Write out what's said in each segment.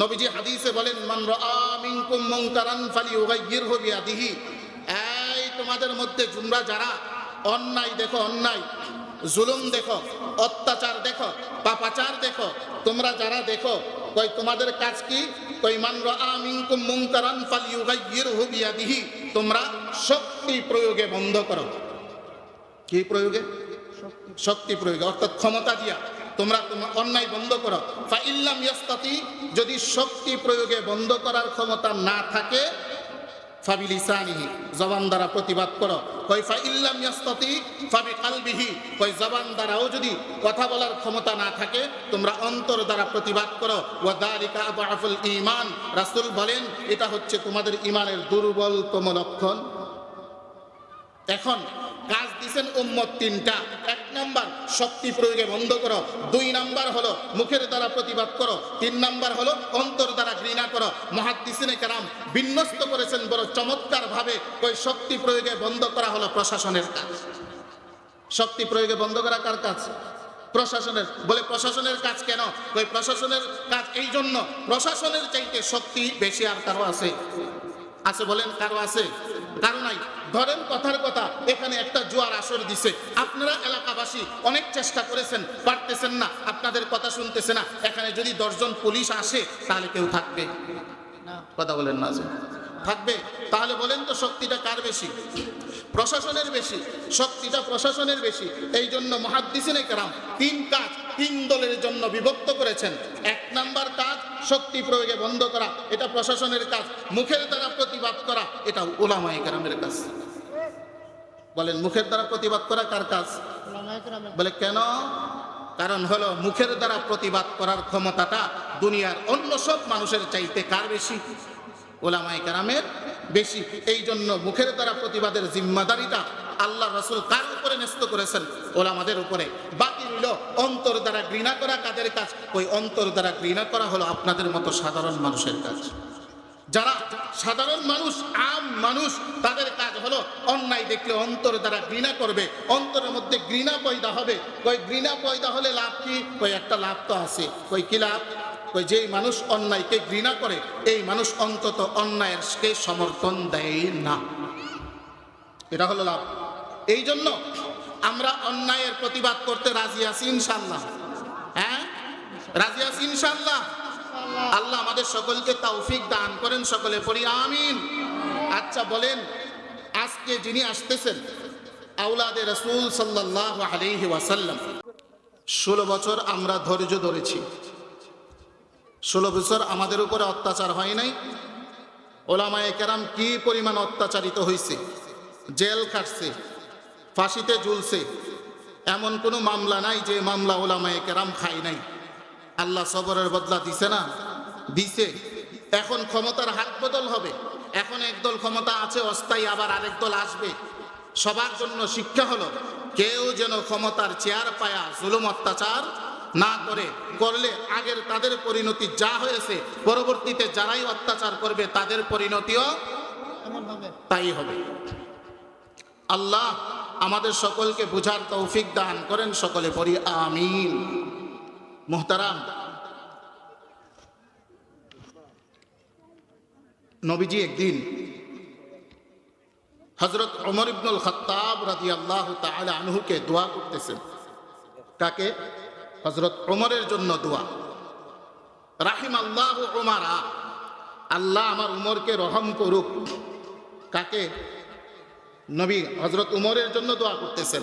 নবীজি হাদিসে বলেন মান রাআ মিনকুম মুনকারান ফালিয়ুগাইয়িরহু বিয়াদিহি। এই তোমাদের মধ্যে তোমরা যারা অন্যায় দেখো অন্যায় জুলুম দেখো অত্যাচার দেখো পাপাচার দেখো তোমরা যারা দেখো কই তোমাদের কাজ কি? কই মান রাআ মিনকুম মুনকারান ফালিয়ুগাইয়িরহু বিয়াদিহি। তোমরা শক্তি প্রয়োগে বন্ধ করো। কি প্রয়োগে? শক্তি প্রয়োগে অর্থাৎ ক্ষমতা দিয়া। তোমরা অন্যায় বন্ধ করো। ফা ইল্লাম ইয়াস্তাতি, যদি শক্তি প্রয়োগে বন্ধ করার ক্ষমতা না থাকে, ফাবিলিসানিহি, জবান দ্বারা প্রতিবাদ করো। কই ফা ইল্লাম ইয়াস্তাতি, ফাবি কালবিহি কই জবান দ্বারাও যদি কথা বলার ক্ষমতা না থাকে, তোমরা অন্তর দ্বারা প্রতিবাদ করো। ওয়া দালিকা আদআফুল ঈমান, রাসূল বলেন, এটা হচ্ছে তোমাদের ঈমানের দুর্বলতম লক্ষণ। এখন কাজ দিছেন উম্মত তিনটা। এক নাম্বার শক্তি প্রয়োগে বন্ধ করো। দুই নাম্বার হলো মুখের দ্বারা প্রতিবাদ করো। তিন নাম্বার হলো অন্তর দ্বারা ঘৃণা করো। মহাদ্দিসিনে কেরাম বিন্যস্ত করেছেন বড় চমৎকার ভাবে ওই শক্তি প্রয়োগে বন্ধ করা হলো প্রশাসনের কাজ। শক্তি প্রয়োগে বন্ধ করা কার কাজ? প্রশাসনের। বলে প্রশাসনের কাজ কেন? ওই প্রশাসনের কাজ এই জন্য। প্রশাসনের চাইতে শক্তি বেশি আর কারও আছে? আছে বলেন কারও আছে? কারও নাই ধরেন কথার কথা এখানে একটা জোয়ার আসর দিছে। আপনারা এলাকাবাসী অনেক চেষ্টা করেছেন পারতেছেন না আপনাদের কথা শুনতেছে না। এখানে যদি দশজন পুলিশ আসে তাহলে কেউ থাকবে। কথা বলেন না যে। থাকবে? তাহলে বলেন তো শক্তিটা কার বেশি? প্রশাসনের বেশি। শক্তিটা প্রশাসনের বেশি। এই জন্য মহাদ্দিসিনে কেরাম তিন কাজ তিন দলের জন্য বিভক্ত করেছেন। এক নাম্বার কাজ শক্তি প্রয়োগে বন্ধ করা এটা প্রশাসনের কাজ। মুখের দ্বারা প্রতিবাদ করা এটা ওলামায়ে কেরামের কাজ। বলেন মুখের দ্বারা প্রতিবাদ করা কার কাজ? বলে কেন? কারণ হলো মুখের দ্বারা প্রতিবাদ করার ক্ষমতাটা দুনিয়ার অন্য সব মানুষের চাইতে কার বেশি? ওলামাই কারামের বেশি। এই জন্য মুখের দ্বারা প্রতিবাদের জিম্মাদারিটা আল্লাহ রসুল কার উপরে ন্যস্ত করেছেন? ওলামাদের উপরে। বাকি রইল অন্তর দ্বারা ঘৃণা করা কাদের কাজ? ওই অন্তর দ্বারা ঘৃণা করা হলো আপনাদের মতো সাধারণ মানুষের কাজ। যারা সাধারণ মানুষ, আম মানুষ, তাদের কাজ হলো অন্যায় দেখলে অন্তর দ্বারা ঘৃণা করবে, অন্তরের মধ্যে ঘৃণা পয়দা হবে। ওই ঘৃণা পয়দা হলে লাভ কি? কই একটা লাভ তো আছে। ওই কি লাভ? ওই যেই মানুষ অন্যায়কে ঘৃণা করে, এই মানুষ অন্তত অন্যায়কে সমর্থন দেয় না। এটা হলো লাভ। এই জন্য আমরা অন্যায়ের প্রতিবাদ করতে রাজি আছি ইনশাল্লাহ হ্যাঁ? রাজি আছি ইনশাল্লাহ আল্লাহ আমাদের সকলকে তৌফিক দান করেন, সকলে পড়ি, আমিন। আচ্ছা বলেন, আজকে যিনি আসতেছেন আউলাদে রসুল সাল্লাহ আলহি ওয়াসাল্লাম, ষোলো বছর আমরা ধৈর্য ধরেছি। ষোলো বছর আমাদের উপরে অত্যাচার হয় নাই। ওলামায়ে কেরাম কি পরিমাণ অত্যাচারিত হয়েছে জেল খাটছে ফাঁসিতে ঝুলছে। এমন কোনো মামলা নাই যে মামলা ওলামায়ে কেরাম খাই নাই। আল্লাহ সবরের বদলা দিছে না? দিছে। এখন ক্ষমতার হাত বদল হবে। এখন একদল ক্ষমতা আছে অস্থায়ী আবার আরেক দল আসবে। সবার জন্য শিক্ষা হলো কেউ যেন ক্ষমতার চেয়ার পায়া জুলুম অত্যাচার না করে করলে আগের তাদের পরিণতি যা হয়েছে পরবর্তীতে যারাই অত্যাচার করবে তাদের পরিণতিও তাই হবে। আল্লাহ আমাদের সকলকে বুঝার তৌফিক দান করেন সকলে পড়ি, আমিন। মোহতারাম। নবীজি একদিন হজরত অমর ইবনুল খত্তাব রাজি আল্লাহ আনহুকে দোয়া করতেছেন। কাকে? হজরত ওমরের জন্য দোয়া। রাহিম আল্লাহ আল্লাহ আমার উমরকে রহম করুক। কাকে? নবী হজরত উমরের জন্য দোয়া করতেছেন।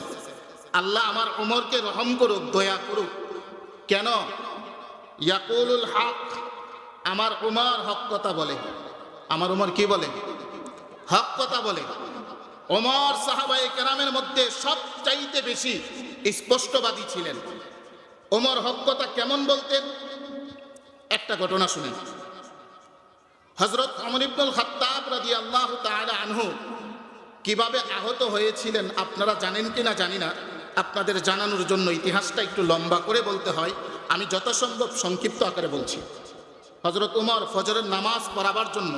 আল্লাহ আমার উমরকে রহম করুক, দয়া করুক। কেন? ইয়াকুলুল হক আমার উমর হক কথা বলে। আমার উমর কি বলে? হক কথা বলে। ওমর সাহাবাই কেরামের মধ্যে সবচাইতে বেশি স্পষ্টবাদী ছিলেন। ওমর হক কথা কেমন বলতেন? একটা ঘটনা শুনেন। হজরত অমর ইবনুল খাত্তাব রাজি আল্লাহ তাআলা আনহু কীভাবে আহত হয়েছিলেন আপনারা জানেন কি না জানি না। আপনাদের জানানোর জন্য ইতিহাসটা একটু লম্বা করে বলতে হয়। আমি যত সম্ভব সংক্ষিপ্ত আকারে বলছি। হজরত উমর ফজরের নামাজ পড়াবার জন্য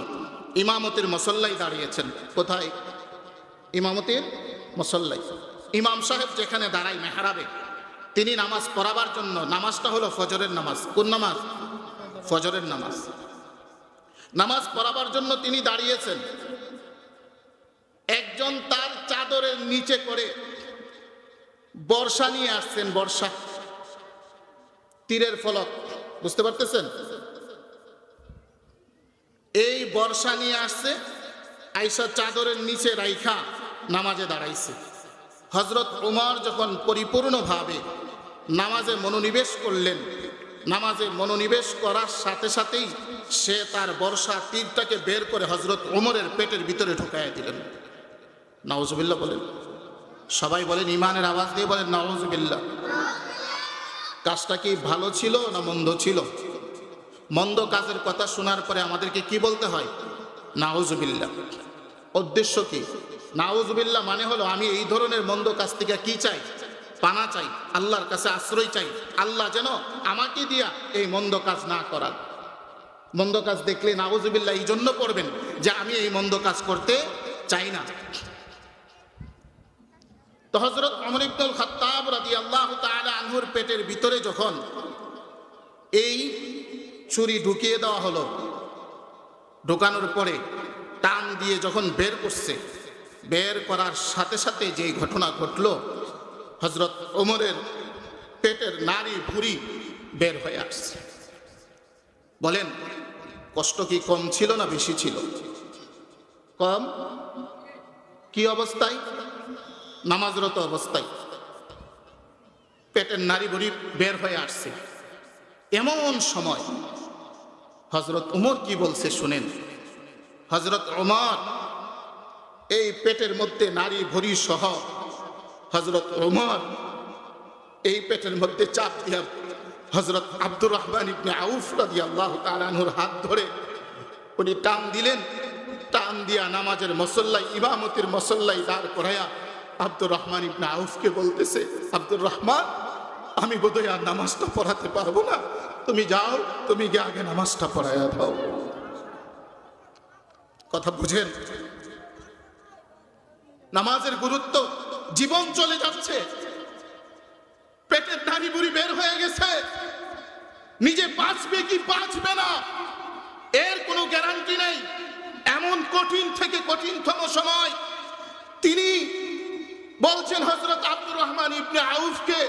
ইমামতির মসল্লাই দাঁড়িয়েছেন। কোথায়? ইমামতির মসল্লাই ইমাম সাহেব যেখানে দাঁড়ায় মেহরাবে, তিনি নামাজ পড়াবার জন্য, নামাজটা হলো ফজরের নামাজ। কোন নামাজ? ফজরের নামাজ। নামাজ পড়াবার জন্য তিনি দাঁড়িয়েছেন। একজন তার চাদরের নিচে করে বর্ষা নিয়ে আসছেন, বর্ষা। তীরের ফলক, বুঝতে পারতেছেন? এই বর্ষা নিয়ে আসছে, আইসা চাদরের নিচে রাইখা নামাজে দাঁড়াইছে। হজরত উমর যখন পরিপূর্ণভাবে নামাজে মনোনিবেশ করলেন, নামাজে মনোনিবেশ করার সাথে সাথেই সে তার বর্ষা তীরটাকে বের করে হজরত উমরের পেটের ভিতরে ঢুকাইয়া দিলেন। নওয়াজবিল্লা বলেন। সবাই বলেন ইমানের আওয়াজ দিয়ে বলেন নওয়াজবিল্লা কাজটা কি ভালো ছিল না মন্দ ছিল? মন্দ কাজের কথা শোনার পরে আমাদেরকে কি বলতে হয়? নাউজুবিল্লা উদ্দেশ্য কি? নাউজুবিল্লা মানে হলো আমি এই ধরনের মন্দ কাজ থেকে কি চাই? পানা চাই, আল্লাহর কাছে আশ্রয় চাই। আল্লাহ যেন আমাকে দিয়া এই মন্দ কাজ না করার মন্দ কাজ দেখলে নাউজুবিল্লা এই জন্য করবেন যে আমি এই মন্দ কাজ করতে চাই না। তো হজরত অমর ইবনুল খাত্তাব রাদি আল্লাহ আনহুর পেটের ভিতরে যখন এই ছুরি ঢুকিয়ে দেওয়া হলো, ঢোকানোর পরে টান দিয়ে যখন বের করছে, বের করার সাথে সাথে যে ঘটনা ঘটল হজরত ওমরের পেটের নারী ভুঁড়ি বের হয়ে আসছে। বলেন, কষ্ট কি কম ছিল না বেশি ছিল? কম? কি অবস্থায়? নামাজরত অবস্থায় পেটের নারী ভুঁড়ি বের হয়ে আসছে। এমন সময় হজরত উমর কি বলছে শুনেন? হজরত উমর, এই পেটের মধ্যে নারী ভরি সহ হজরত উমর, এই পেটের মধ্যে চাপ দিয়া হজরত আব্দুর রহমান ইবনে আউফ রাদি আল্লাহ তালানুর হাত ধরে উনি টান দিলেন। টান দিয়া নামাজের মসল্লাই ইমামতির মসল্লাই দাঁড় করাইয়া আব্দুর রহমান ইবনে আউফকে বলতেছে, আব্দুর রহমান, আমি বোধহয় আর নামাজটা পড়াতে পারব না। তুমি যাও, তুমি গিয়ে আগে নামাজটা পড়াইয়া দাও। কথা বুঝেন? নামাজের গুরুত্ব জীবন চলে যাচ্ছে। পেটের নারী বুড়ি বের হয়ে গেছে। নিজে বাঁচবে কি বাঁচবে না, এর কোনো গ্যারান্টি নেই। এমন কঠিন থেকে কঠিনতম সময় তিনি বলছেন হজরত আব্দুর রহমান ইবনে আউফকে,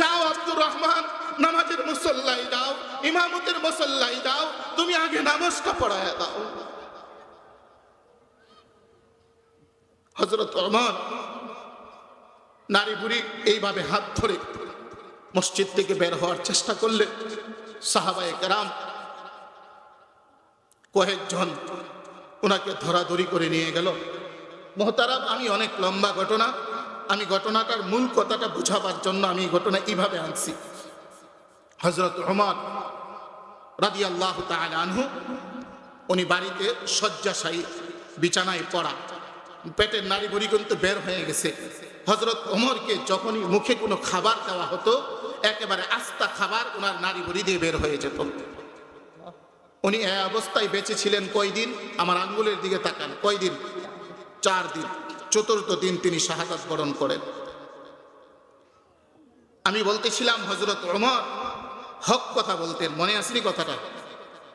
যাও আব্দুর রহমান, নামাজের মুসল্লাই দাও, ইমামতের মুসল্লাই দাও, তুমি আগে নামাজটা পড়ায় দাও। হজরত রহমান নারী বুড়ি এইভাবে হাত ধরে মসজিদ থেকে বের হওয়ার চেষ্টা করলে সাহাবায়ে কেরাম কয়েকজন ওনাকে ধরাধরি করে নিয়ে গেল। মোহতারাম, আমি অনেক লম্বা ঘটনা আমি ঘটনাটার মূল কথাটা বুঝাবার জন্য আমি ঘটনা এইভাবে আনছি। হজরত রহমান রাদি আল্লাহ আনহু, উনি বাড়িতে শয্যাশায়ী বিছানায় পড়া, পেটের নারী বুড়ি কিন্তু বের হয়ে গেছে। হজরত ওমরকে যখনই মুখে কোনো খাবার দেওয়া হতো, একেবারে আস্তা খাবার ওনার নারী বুড়ি দিয়ে বের হয়ে যেত। উনি এ অবস্থায় বেঁচে ছিলেন কয়দিন? আমার আঙ্গুলের দিকে তাকান, কয়দিন? চার দিন। চতুর্থ দিন তিনি শাহাদাত বরণ করেন। আমি বলতেছিলাম হজরত ওমর, হক কথা বলতেন, মনে আসেনি কথাটা?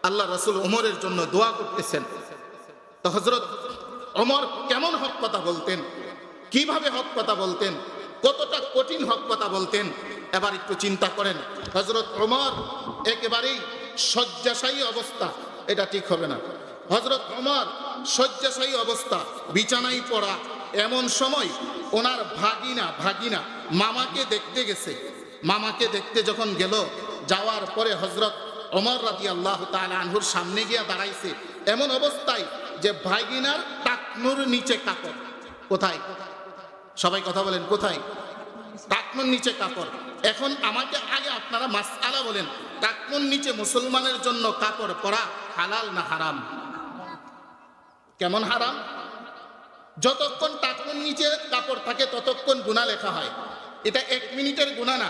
আল্লাহ রসুল ওমরের জন্য দোয়া করতেছেন। তো হজরত ওমর কেমন হক কথা বলতেন? কীভাবে হক কথা বলতেন? কতটা কঠিন হক কথা বলতেন? এবার একটু চিন্তা করেন। হজরত ওমর একেবারেই শয্যাশায়ী অবস্থা, এটা ঠিক হবে না। হজরত ওমর শয্যাশায়ী অবস্থা, বিছানায় পড়া এমন সময় ওনার ভাগিনা ভাগিনা মামাকে দেখতে গেছে। মামাকে দেখতে যখন গেল, যাওয়ার পরে হজরত ওমর রাজি আল্লাহ আনহুর সামনে গিয়া দাঁড়াইছে। এমন অবস্থায় যে ভাগিনার টাকনুর নিচে কাপড়। কোথায়? সবাই কথা বলেন, কোথায়? টাকনুর নিচে কাপড়। এখন আমাকে আগে আপনারা মাস আলা বলেন, টাকনুর নিচে মুসলমানের জন্য কাপড় পরা হালাল না হারাম? কেমন হারাম? যতক্ষণ টাকনুর নিচে কাপড় থাকে, ততক্ষণ গুণা লেখা হয়। এটা এক মিনিটের গুণা না,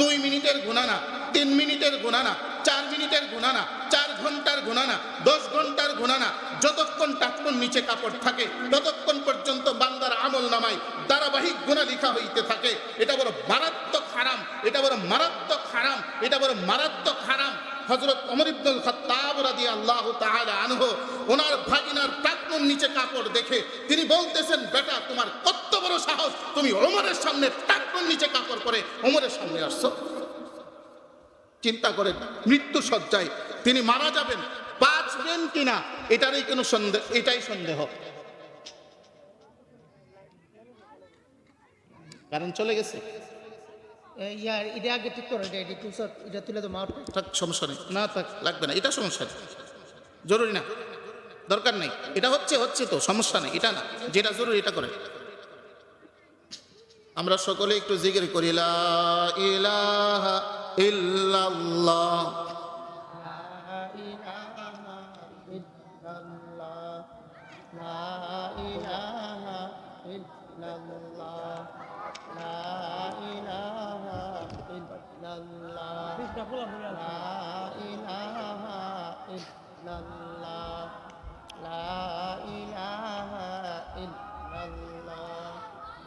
দুই মিনিটের গুণা না, তিন মিনিটের গুণা না, চার মিনিটের গুণা না, চার ঘণ্টার গুণা না, দশ ঘণ্টার গুণা না। যতক্ষণ টাকনুর নিচে কাপড় থাকে, ততক্ষণ পর্যন্ত বান্দার আমল নামায় ধারাবাহিক গুণা লেখা হইতে থাকে। এটা বড় মারাত্মক হারাম, এটা বড় মারাত্মক হারাম, এটা বড় মারাত্মক হারাম। হজরত অমর ইবনুল খাত্তাব রাদি আল্লাহ তাআলা আনহু, ওনার ভাগিনার টাকনুর নিচে কাপড় দেখে বলতেছেন বেটা তোমার কত বড় সাহস। তুমি ওমরের সামনে টাকনুর নিচে কাপড় পরে ওমরের সামনে আসছো। চিন্তা করেন মৃত্যু সজ্জায় তিনি মারা যাবেন। বাঁচবেন কিনা এটারই কোনো সন্দেহ এটাই সন্দেহ। কারণ চলে গেছে। ইয়ার এটা আগে ঠিক করে এটা এটা তুই এটা তুলে তো মাউট থাক সমস্যা নেই। না থাক। লাগবে না এটা সমস্যা জরুরি না। দরকার নেই। এটা হচ্ছে হচ্ছে তো সমস্যা নেই, এটা না। যেটা জরুরি এটা করে আমরা সকলে একটু জিকির করি লা ইলাহা ইল্লাল্লাহ।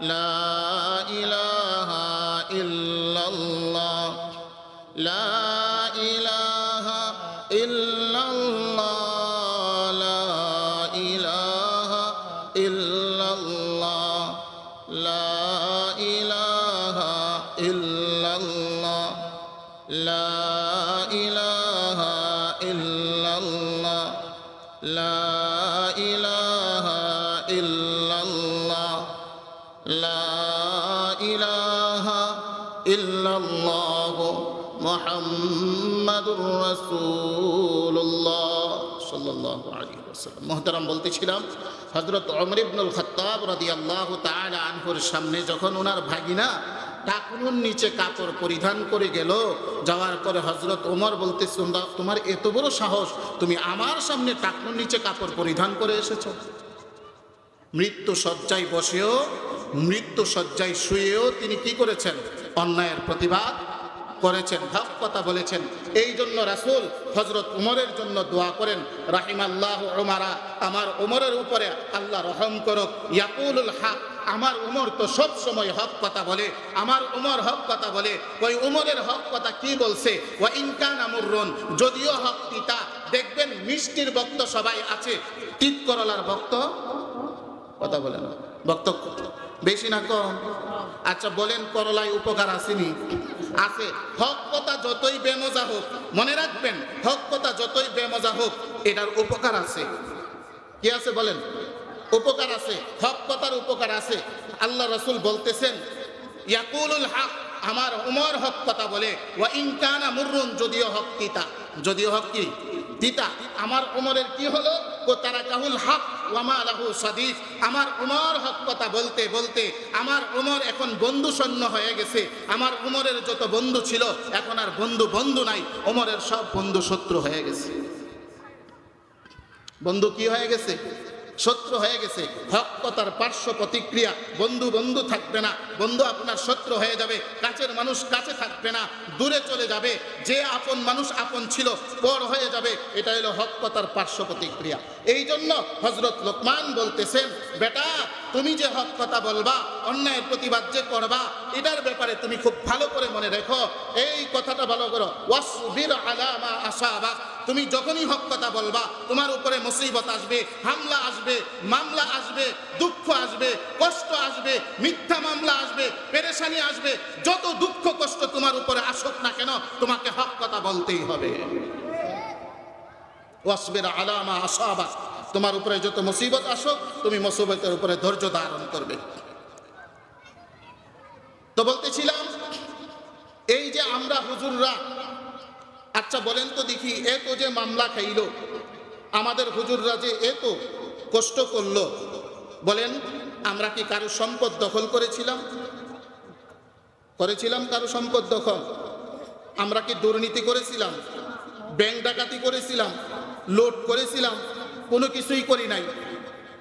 لا রসুল্লাহ বলতেছিলাম হজরত অমর ইবনুল খত্তাব রাদি আল্লাহ আনহুর সামনে যখন ওনার ভাগিনা টাকুনুর নিচে কাপড় পরিধান করে গেল, যাওয়ার পরে হজরত ওমর বলতে তোমার এত বড় সাহস, তুমি আমার সামনে টাকুনুর নিচে কাপড় পরিধান করে এসেছ। মৃত্যু সজ্জায় বসেও, মৃত্যু সজ্জায় শুয়েও তিনি কি করেছেন? অন্যায়ের প্রতিবাদ করেছেন, হক কথা বলেছেন। এই জন্য রাসূল হজরত উমরের জন্য দোয়া করেন রাহিম আল্লাহ ওমারা আমার উমরের উপরে আল্লাহ রহম করক, ইয়াকুলুল হক, আমার উমর তো সব সময় হক কথা বলে, আমার উমর হক কথা বলে, ওই উমরের হক কথা কি বলছে? ও ইনকান আমুররন যদিও হক তিতা দেখবেন মিষ্টির ভক্ত সবাই আছে, তিত করলার ভক্ত কথা বলেন ভক্ত বেশি না কম। আচ্ছা বলেন করলায় উপকার আসেনি। আছে। হক কথা যতই বেমজা হোক, মনে রাখবেন, হক কথা যতই বেমজা হোক, এটার উপকার আছে। কি আছে বলেন? উপকার আছে। হক কথার উপকার আছে। আল্লাহ রসুল বলতেছেন, ইয়াকুলুল হক, আমার উমর হক কথা বলে, ওয়া ইনকানা মুররুন, যদিও হক তা? যদিও হক কি? তিতা আমার উমরের কি হলো? ও তারা কাহুল হক ওয়ামা লাহু সাদিক আমার উমর হক কথা বলতে বলতে আমার উমর এখন বন্ধু সৈন্য হয়ে গেছে। আমার উমরের যত বন্ধু ছিল, এখন আর বন্ধু বন্ধু নাই। উমরের সব বন্ধু শত্রু হয়ে গেছে। বন্ধু কি হয়ে গেছে? শত্রু হয়ে গেছে। হক পার্শ্ব প্রতিক্রিয়া, বন্ধু বন্ধু থাকবে না। বন্ধু আপনার শত্রু হয়ে যাবে, কাছের মানুষ কাছে থাকবে না। দূরে চলে যাবে, যে আপন মানুষ আপন ছিল, পর হয়ে যাবে। এটা হলো হক পার্শ্ব প্রতিক্রিয়া। এই জন্য হজরত লোকমান বলতেছেন, বেটা তুমি যে হক কথা বলবা, অন্যায়ের প্রতিবাদ যে করবা, এটার ব্যাপারে তুমি খুব ভালো করে মনে রেখো। এই কথাটা ভালো করো। ওয়াসবির আলামা আসাবা। তুমি যখনই হক কথা বলবা, তোমার উপরে মুসিবত আসবে, হামলা আসবে, মামলা আসবে, দুঃখ আসবে, কষ্ট আসবে, মিথ্যা মামলা আসবে, পেরেশানি আসবে, যত দুঃখ কষ্ট তোমার উপরে আসুক না কেন, তোমাকে হক কথা বলতেই হবে। ওয়াসবির আলামা আসাবা। তোমার উপরে যত মুসিবত আসুক, তুমি মুসিবতের উপরে ধৈর্য ধারণ করবে। তো বলতেছিলাম, এই যে আমরা হুজুররা আচ্ছা বলেন তো দেখি এত যে মামলা খাইল, আমাদের হুজুররা যে এত কষ্ট করল, বলেন আমরা কি কারও সম্পদ দখল করেছিলাম? করেছিলাম কারও সম্পদ দখল? আমরা কি দুর্নীতি করেছিলাম? ব্যাংক ডাকাতি করেছিলাম? লোড করেছিলাম? কোনো কিছুই করি নাই।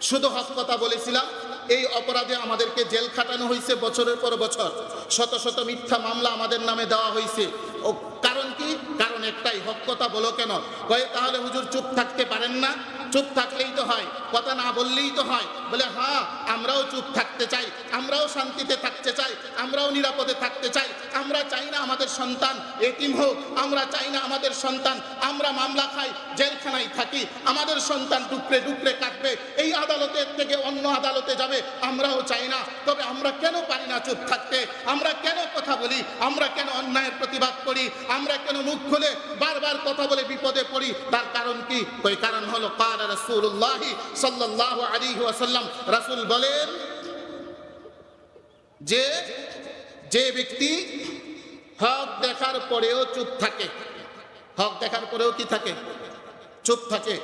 শুধু হক কথা বলেছিলাম, এই অপরাধে আমাদেরকে জেল খাটানো হয়েছে বছরের পর বছর। শত শত মিথ্যা মামলা আমাদের নামে দেওয়া হয়েছে। ও, কারণ কি? কারণ একটাই, হক কথা বলো কেন? কয়ে, তাহলে হুজুর চুপ থাকতে পারেন না? চুপ থাকলেই তো হয়। কথা না বললেই তো হয়। বলে হ্যাঁ আমরাও চুপ থাকতে চাই, আমরাও শান্তিতে থাকতে চাই, আমরাও নিরাপদে থাকতে চাই। আমরা চাই না আমাদের সন্তান এতিম হোক, আমরা চাই না আমাদের সন্তান, আমরা মামলা খাই, জেলখানায় থাকি, আমাদের সন্তান ডুকরে ডুকরে কাটবে, এই আদালতের থেকে অন্য আদালতে যাবে, আমরাও চাই না। তবে আমরা কেন পারি না চুপ থাকতে? আমরা কেন কথা বলি? আমরা কেন অন্যায়ের প্রতিবাদ করি? আমরা কেন মুখ খুলে বারবার কথা বলে বিপদে পড়ি? তার কারণ কি? ওই কারণ হলো কার রাসূলুল্লাহ আলাইহি ওয়াসাল্লাম, রাসূল বলেন যে যে ব্যক্তি হক দেখার পরেও চুপ থাকে। হক দেখার পরেও কি থাকে? চুপ থাকে।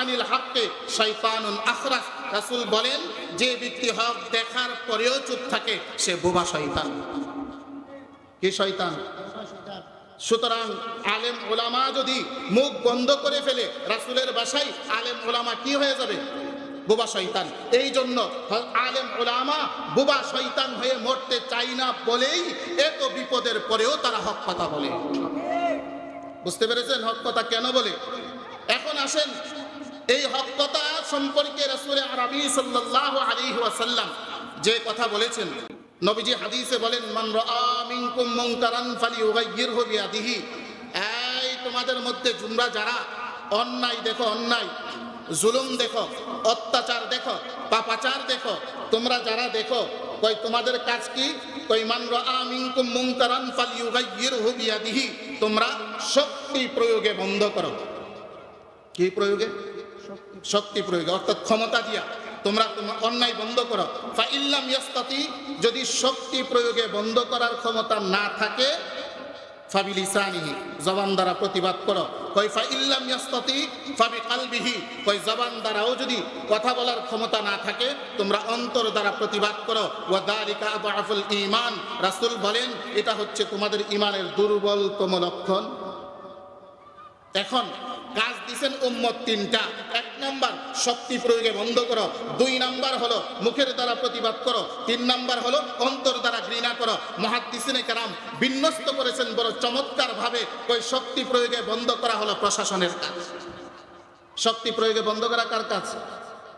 আনিল হককে শয়তানুন আখরাস রাসূল বলেন, যে ব্যক্তি হক দেখার পরেও চুপ থাকে, সে বোবা শয়তান। কি শয়তান? সুতরাং আলেম ওলামা যদি মুখ বন্ধ করে ফেলে রাসূলের বাসায়, আলেম ওলামা কি হয়ে যাবে? বুবা শয়তান। এই জন্য আলেম ওলামা বুবা শৈতান হয়ে মরতে চাই না বলেই এত বিপদের পরেও তারা হক কথা বলে। বুঝতে পেরেছেন হক কথা কেন বলে? এখন আসেন এই হক কথা সম্পর্কে রাসূল আরবি সাল্লাল্লাহু আলাইহি ওয়াসাল্লাম যে কথা বলেছেন। নবীজি হাদিসে বলেন মান রাআ মিনকুম মুনকারান ফালিয়ুগাইয়িরহু বিয়াদিহি। এই তোমাদের মধ্যে তোমরা যারা অন্যায় দেখো অন্যায় জুলুম দেখো অত্যাচার দেখো পাপাচার দেখো তোমরা যারা দেখো কই তোমাদের কাজ কি? কই মান রাআ মিনকুম মুনকারান ফালিয়ুগাইয়িরহু বিয়াদিহি। তোমরা শক্তি প্রয়োগে বন্ধ করো। কি প্রয়োগে? শক্তি প্রয়োগে অর্থাৎ ক্ষমতা দিয়া। তোমরা তোমার অন্যায় বন্ধ করো। ফা ইল্লাম ইয়াস্তাতি, যদি শক্তি প্রয়োগে বন্ধ করার ক্ষমতা না থাকে, ফাবিলিসানিহি, জবান দ্বারা প্রতিবাদ করো। কই ফা ইল্লাম ইয়াস্তাতি, ফাবি কালবিহি কই জবান দ্বারাও যদি কথা বলার ক্ষমতা না থাকে, তোমরা অন্তর দ্বারা প্রতিবাদ করো। ওয়া দালিকা আদআফুল ঈমান, রাসূল বলেন, এটা হচ্ছে তোমাদের ঈমানের দুর্বলতম লক্ষণ। এখন কাজ দিছেন উম্মত তিনটা। শক্তি প্রয়োগে বন্ধ করো। দুই নাম্বার হলো মুখের দ্বারা প্রতিবাদ করো। তিন নাম্বার হলো অন্তর দ্বারা ঘৃণা করো। মহাদ্দিসিনে কারাম বিন্যস্ত করেছেন বড় চমৎকার ভাবে ওই শক্তি প্রয়োগে বন্ধ করা হলো প্রশাসনের কাজ। শক্তি প্রয়োগে বন্ধ করা কার কাজ?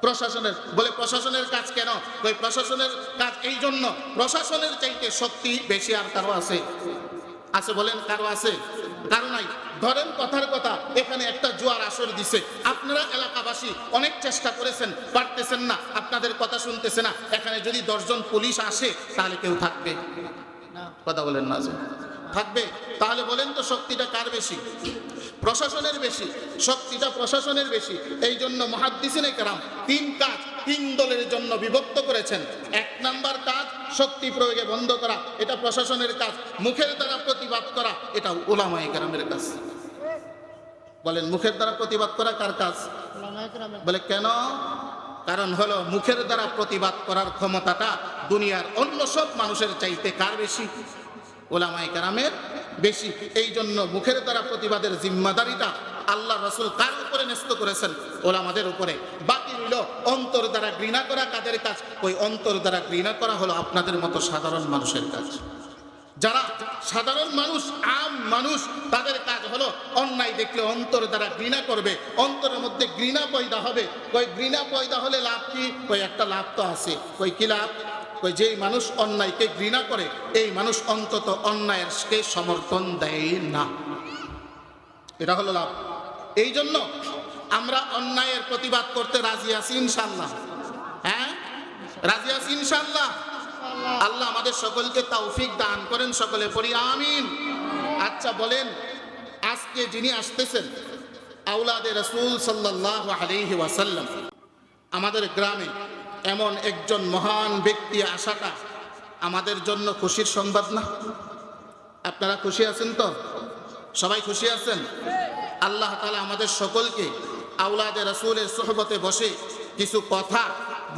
প্রশাসনের। বলে প্রশাসনের কাজ কেন? ওই প্রশাসনের কাজ এই জন্য। প্রশাসনের চাইতে শক্তি বেশি আর কারও আছে? আছে বলেন কারও আছে? কারও নাই। ধরেন কথার কথা, এখানে একটা জোয়ার আসর দিছে। আপনারা এলাকাবাসী অনেক চেষ্টা করেছেন, পারতেছেন না, আপনাদের কথা শুনতেছে না। এখানে যদি দশজন পুলিশ আসে, তাহলে কেউ থাকবে। কথা বলেন না থাকবে? তাহলে বলেন তো শক্তিটা কার বেশি? প্রশাসনের বেশি, শক্তিটা প্রশাসনের বেশি। এই জন্য মহাদ্দিসিনে কেরাম তিন কাজ তিন দলের জন্য বিভক্ত করেছেন। এক নাম্বার কাজ শক্তি প্রয়োগে বন্ধ করা এটা প্রশাসনের কাজ। মুখের দ্বারা প্রতিবাদ করা এটা ওলামায়ে কেরামের কাজ। বলেন মুখের দ্বারা প্রতিবাদ করা কার কাজ? বলে কেন? কারণ হলো মুখের দ্বারা প্রতিবাদ করার ক্ষমতাটা দুনিয়ার অন্য সব মানুষের চাইতে কার বেশি? ওলামাই কারামের বেশি। এই জন্য মুখের দ্বারা প্রতিবাদের জিম্মাদারিটা আল্লাহ রসুল কার উপরে ন্যস্ত করেছেন? ওলামাদের উপরে। বাকি রইল অন্তর দ্বারা ঘৃণা করা কাদের কাজ? ওই অন্তর দ্বারা ঘৃণা করা হলো আপনাদের মতো সাধারণ মানুষের কাজ। যারা সাধারণ মানুষ, আম মানুষ, তাদের কাজ হলো অন্যায় দেখলে অন্তর দ্বারা ঘৃণা করবে। অন্তরের মধ্যে ঘৃণা পয়দা হবে। ওই ঘৃণা পয়দা হলে লাভ কি? ওই একটা লাভ তো আছে। ওই কি লাভ? ওই যেই মানুষ অন্যায়কে ঘৃণা করে, এই মানুষ অন্তত অন্যায়েরকে সমর্থন দেয় না। এটা হলো লাভ। এই জন্য আমরা অন্যায়ের প্রতিবাদ করতে রাজি আছি ইনশাল্লাহ হ্যাঁ? রাজি আছি ইনশাল্লাহ আল্লাহ আমাদের সকলকে তৌফিক দান করেন, সকলে পড়ি, আমিন। আচ্ছা বলেন, আজকে যিনি আসতেছেন আউলাদে রসুল সাল্লাহ আলহি ওয়াসাল্লাম, আমাদের গ্রামে এমন একজন মহান ব্যক্তি আসাটা আমাদের জন্য খুশির সংবাদ না? আপনারা খুশি আছেন তো? সবাই খুশি আছেন? আল্লাহ তালা আমাদের সকলকে আউলাদে রসুলের সোহবতে বসে কিছু কথা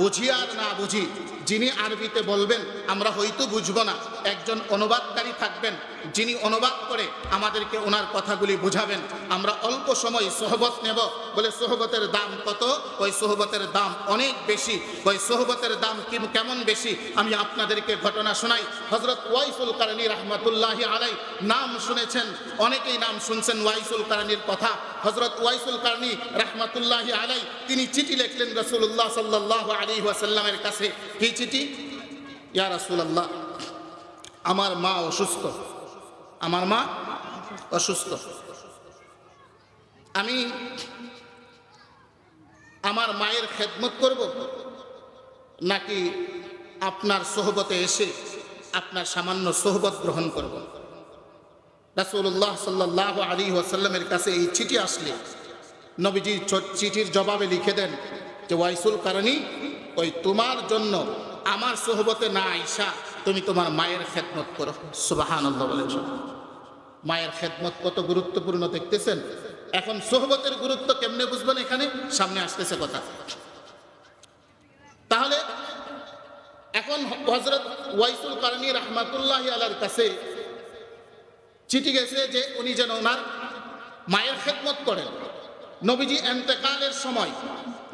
বুঝি আর না বুঝি, যিনি আরবিতে বলবেন, আমরা হয়তো বুঝব না। একজন অনুবাদকারী থাকবেন, যিনি অনুবাদ করে আমাদেরকে ওনার কথাগুলি বুঝাবেন। আমরা অল্প সময় সোহবত নেব, বলে সোহবতের দাম কত? ওই সোহবতের দাম অনেক বেশি। ওই সোহবতের দাম কেমন বেশি? আমি আপনাদেরকে ঘটনা শোনাই। হজরত ওয়াইসুল কারণী রহমতুল্লাহি আলাই নাম শুনেছেন, অনেকেই নাম শুনছেন ওয়াইসুল কারণীর কথা। হজরত ওয়াইসুল কারণী রহমতুল্লাহি আলাই তিনি চিঠি লিখলেন রসুল্লাহ সাল্লাহ আলী ওয়াসাল্লামের কাছে। কি চিঠি? ইয়া রাসূলুল্লাহ। আমার মা অসুস্থ। আমার মা অসুস্থ। আমি আমার মায়ের খেদমত করব নাকি আপনার সোহবতে এসে আপনার সামান্য সোহবত গ্রহণ করব? রাসূলুল্লাহ সাল্লাহ আলী ওয়াসাল্লামের কাছে এই চিঠি আসলে। নবীজি চিঠির জবাবে লিখে দেন যে, ওয়াইসুল কারণী, ওই তোমার জন্য আমার সোহবতে না আইসা তুমি তোমার মায়ের খেদমত করো। সুবাহান সব। মায়ের খেদমত কত গুরুত্বপূর্ণ দেখতেছেন? এখন সোহবতের গুরুত্ব কেমনে বুঝবেন এখানে? সামনে আসতেছে কথা। তাহলে এখন হজরত ওয়াইসুল কারণী রহমাতুল্লাহ আলার কাছে চিঠি গেছে যে উনি যেন ওনার মায়ের খেদমত করেন। নবীজি এন্তেকালের সময়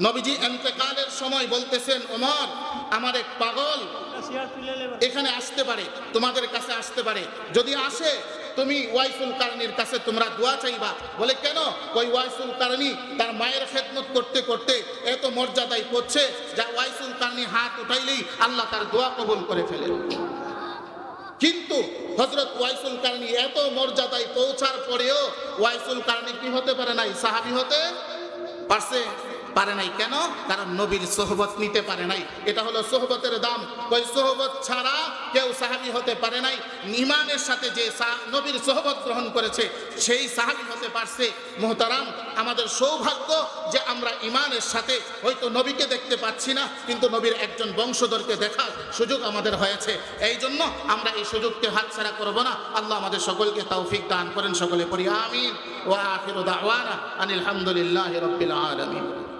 নবীজি এন্তেকালের সময় বলতেছেন, ওমর, আমার এক পাগল এখানে আসতে পারে, তোমাদের কাছে আসতে পারে। যদি আসে, তুমি ওয়াইসুল কারণীর কাছে তোমরা দোয়া চাইবা। বলে, কেন? ওই ওয়াইসুল কারণী তার মায়ের খেদমত করতে করতে এত মর্যাদায় পড়ছে যা ওয়াইসুল কারণী হাত উঠাইলেই আল্লাহ তার দোয়া কবুল করে ফেলে। কিন্তু হজরত ওয়াইসুল কারণী এত মর্যাদায় পৌঁছার পরেও ওয়াইসুল কারণী কি হতে পারে নাই? সাহাবি হতে পারছে? পারে নাই। কেন? কারণ নবীর সোহবত নিতে পারে নাই। এটা হলো সোহবতের দাম। ওই সোহবত ছাড়া কেউ সাহাবি হতে পারে নাই। ইমানের সাথে যে নবীর সোহবত গ্রহণ করেছে, সেই সাহাবি হতে পারছে। মোহতারাম, আমাদের সৌভাগ্য যে আমরা ইমানের সাথে হয়তো নবীকে দেখতে পাচ্ছি না, কিন্তু নবীর একজন বংশধরকে দেখার সুযোগ আমাদের হয়েছে। এই জন্য আমরা এই সুযোগকে হাতছাড়া করব না। আল্লাহ আমাদের সকলকে তৌফিক দান করেন। সকলে পড়ি, আমিন। ওয়া আখিরু দাওয়ানা আনিল হামদুলিল্লাহি রাব্বিল আলামিন।